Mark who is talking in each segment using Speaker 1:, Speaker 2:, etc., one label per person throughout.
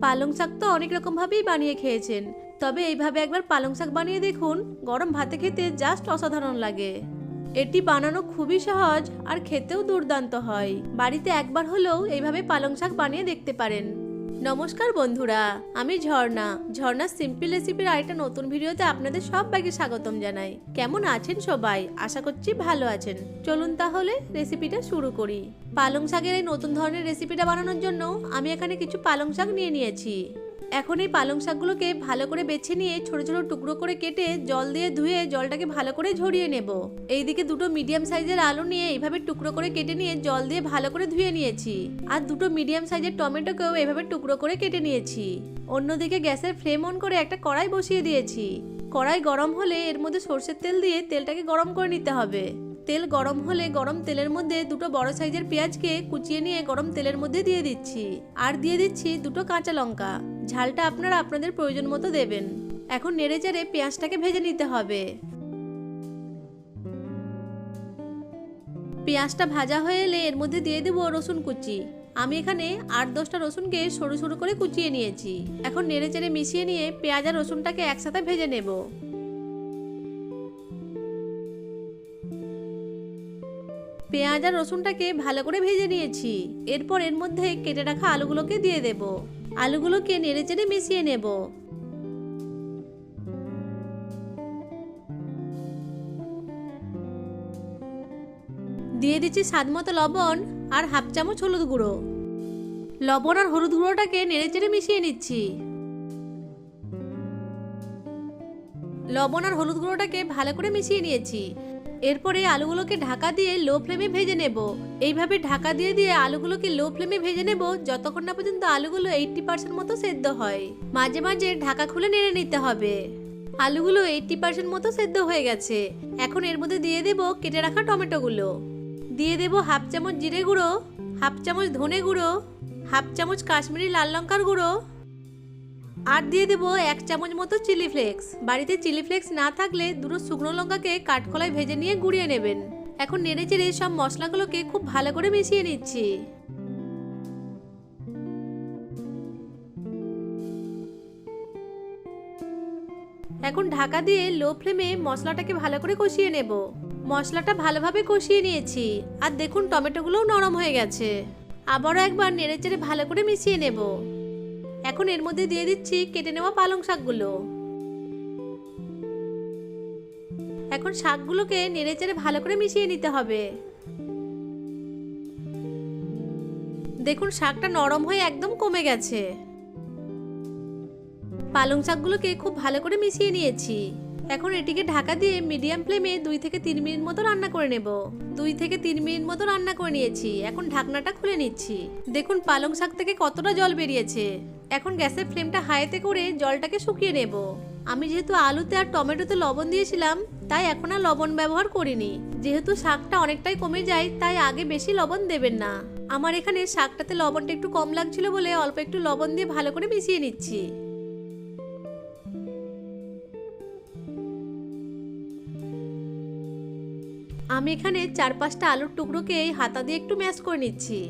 Speaker 1: পালং শাক তো অনেক রকমভাবেই বানিয়ে খেয়েছেন। তবে এইভাবে একবার পালং শাক বানিয়ে দেখুন, গরম ভাতে খেতে জাস্ট অসাধারণ লাগে। এটি বানানো খুবই সহজ আর খেতেও দুর্দান্ত হয়। বাড়িতে একবার হলেও এইভাবে পালং শাক বানিয়ে দেখতে পারেন। নমস্কার বন্ধুরা, আমি ঝর্ণা। ঝর্ণা সিম্পল রেসিপির আরেকটা নতুন ভিডিওতে আপনাদের সবাইকে স্বাগতম জানাই। কেমন আছেন সবাই? আশা করছি ভালো আছেন। চলুন তাহলে রেসিপিটা শুরু করি। পালং শাকের এই নতুন ধরনের রেসিপিটা বানানোর জন্য আমি এখানে কিছু পালং শাক নিয়ে নিয়েছি। এখন এই পালং শাকগুলোকে ভালো করে বেছে নিয়ে ছোট ছোট টুকরো করে কেটে জল দিয়ে ধুয়ে জলটাকে ভালো করে ঝরিয়ে নেব। এইদিকে দুটো মিডিয়াম সাইজের আলু নিয়ে এইভাবে টুকরো করে কেটে নিয়ে জল দিয়ে ভালো করে ধুয়ে নিয়েছি। আর দুটো মিডিয়াম সাইজের টমেটোকেও এভাবে টুকরো করে কেটে নিয়েছি। অন্যদিকে গ্যাসের ফ্লেম অন করে একটা কড়াই বসিয়ে দিয়েছি। কড়াই গরম হলে এর মধ্যে সর্ষের তেল দিয়ে তেলটাকে গরম করে নিতে হবে। তেল গরম হলে গরম তেলের মধ্যে দুটো বড় সাইজের পেঁয়াজকে কুচিয়ে নিয়ে গরম তেলের মধ্যে দিয়ে দিচ্ছি। আর দিয়ে দিচ্ছি দুটো কাঁচা লঙ্কা। ঝালটা আপনারা আপনাদের প্রয়োজন মতো দেবেন। এখন নেড়ে চেড়ে পেঁয়াজটাকে ভেজে নিতে হবে। পেঁয়াজটা ভাজা হয়ে এলে এর মধ্যে দিয়ে দেবো রসুন কুচি। আমি এখানে আট দশটা রসুনকে সরু সরু করে কুচিয়ে নিয়েছি। এখন নেড়ে চেড়ে মিশিয়ে নিয়ে পেঁয়াজ আর রসুনটাকে একসাথে ভেজে নেব। পেঁয়াজ আর রসুনটাকে ভালো করে ভেজে নিয়েছি। এরপর এর মধ্যে কেটে রাখা আলুগুলোকে দিয়ে দেব। আলুগুলোকে নেড়ে চেড়ে মিশিয়ে নেব। দিয়ে দিচ্ছি স্বাদ মতো লবণ আর হাফ চামচ হলুদ গুঁড়ো। লবণ আর হলুদ গুঁড়োটাকে নেড়ে চেড়ে মিশিয়ে নিচ্ছি। লবণ আর হলুদ গুঁড়োটাকে ভালো করে মিশিয়ে নিয়েছি। এরপরে আলুগুলোকে ঢাকা দিয়ে লো ফ্লেমে ভেজে নেব। এইভাবে ঢাকা দিয়ে দিয়ে আলুগুলোকে লো ফ্লেমে ভেজে নেব, যতক্ষণ না পর্যন্ত আলুগুলো এইটটি পার্সেন্ট মতো সেদ্ধ হয়। মাঝে মাঝে ঢাকা খুলে নেড়ে নিতে হবে। আলুগুলো এইটটি পার্সেন্ট মতো সেদ্ধ হয়ে গেছে। এখন এর মধ্যে দিয়ে দেব কেটে রাখা টমেটোগুলো। দিয়ে দেব হাফ চামচ জিরে গুঁড়ো, হাফ চামচ ধনে গুঁড়ো, হাফ চামচ কাশ্মীরি লাল লঙ্কার গুঁড়ো আর দিয়ে দেবো এক চামচ মতো চিলি ফ্লেক্স। বাড়িতে চিলি ফ্লেক্স না থাকলে দুটো শুকনো লঙ্কাকে কাঠকলায় ভেজে নিয়ে গুঁড়িয়ে নেবেন। এখন নেড়ে চেড়ে সব মশলাগুলোকে খুব ভালো করে মিশিয়ে নিচ্ছি। এখন ঢাকা দিয়ে লো ফ্লেমে মশলাটাকে ভালো করে কষিয়ে নেব। মশলাটা ভালোভাবে কষিয়ে নিয়েছি। আর দেখুন টমেটোগুলোও নরম হয়ে গেছে। আবারও একবার নেড়ে চেড়ে ভালো করে মিশিয়ে নেব। এখন এর মধ্যে দিয়ে দিচ্ছি কেটে নেওয়া পালং শাকগুলো। এখন শাকগুলোকে নেড়ে চেড়ে ভালো করে মিশিয়ে নিতে হবে। দেখুন, শাকটা নরম হয়ে একদম কমে গেছে। পালং শাকগুলোকে খুব ভালো করে মিশিয়ে নিয়েছি। এখন এটিকে ঢাকা দিয়ে মিডিয়াম ফ্লেমে দুই থেকে তিন মিনিট মতো রান্না করে নেব। দুই থেকে তিন মিনিট মতো রান্না করে নিয়েছি। এখন ঢাকনাটা খুলে নিচ্ছি। দেখুন, পালং শাক থেকে কতটা জল বেরিয়েছে। এখন গ্যাসের ফ্লেমটা হাইতে করে জলটাকে শুকিয়ে নেব। আমি যেহেতু আলুতে আর টমেটোতে লবণ দিয়েছিলাম, তাই এখন আর লবণ ব্যবহার করিনি। যেহেতু শাকটা অনেকটাই কমে যায়, তাই আগে বেশি লবণ দেবেন না। আমার এখানে শাকটাতে লবণটা একটু কম লাগছিল বলে অল্প একটু লবণ দিয়ে ভালো করে মিশিয়ে নিচ্ছি। আমি এখানে চার পাঁচটা আলুর টুকরোকে হাতা দিয়ে একটু ম্যাশ করে নিচ্ছি।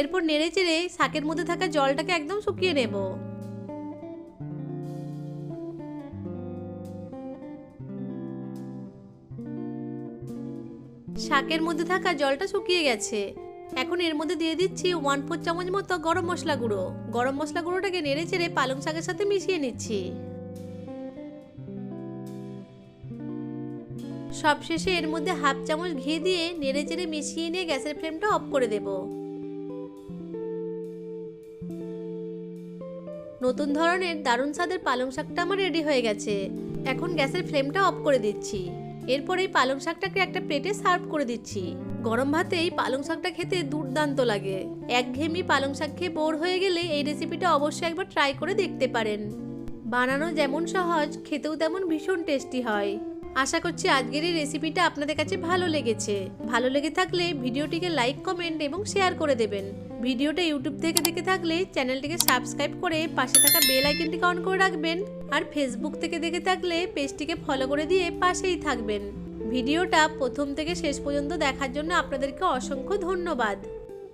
Speaker 1: এরপর নেড়ে চেড়ে শাকের মধ্যে থাকা জলটাকে একদম শুকিয়ে নেব। শাকের মধ্যে থাকা জলটা শুকিয়ে গেছে। এখন এর মধ্যে দিয়ে দিচ্ছি ওয়ান ফোর চামচ মতো গরম মশলা গুঁড়ো। গরম মশলা গুঁড়োটাকে নেড়ে চেড়ে পালং শাকের সাথে মিশিয়ে নিচ্ছি। সবশেষে এর মধ্যে হাফ চামচ ঘি দিয়ে নেড়ে চেড়ে মিশিয়ে নিয়ে গ্যাসের ফ্লেমটা অফ করে দেব। নতুন ধরনের দারুণ স্বাদের পালং শাকটা আমার রেডি হয়ে গেছে। এখন গ্যাসের ফ্লেমটা অফ করে দিচ্ছি। এরপর এই পালং শাকটাকে একটা প্লেটে সার্ভ করে দিচ্ছি। গরম ভাতে এই পালং শাকটা খেতে দুর্দান্ত লাগে। একঘেয়েমি পালং শাক খেয়ে বোর হয়ে গেলে এই রেসিপিটা অবশ্যই একবার ট্রাই করে দেখতে পারেন। বানানো যেমন সহজ, খেতেও তেমন ভীষণ টেস্টি হয়। আশা করছি আজকের এই রেসিপিটা আপনাদের কাছে ভালো লেগেছে। ভালো লেগে থাকলে ভিডিওটিকে লাইক কমেন্ট এবং শেয়ার করে দেবেন। ভিডিওটা ইউটিউব থেকে দেখে থাকলে চ্যানেলটিকে সাবস্ক্রাইব করে পাশে থাকা বেল আইকনটিকে অন করে রাখবেন। আর ফেসবুক থেকে দেখে থাকলে পেজটিকে ফলো করে দিয়ে পাশেই থাকবেন। ভিডিওটা প্রথম থেকে শেষ পর্যন্ত দেখার জন্য আপনাদেরকে অসংখ্য ধন্যবাদ।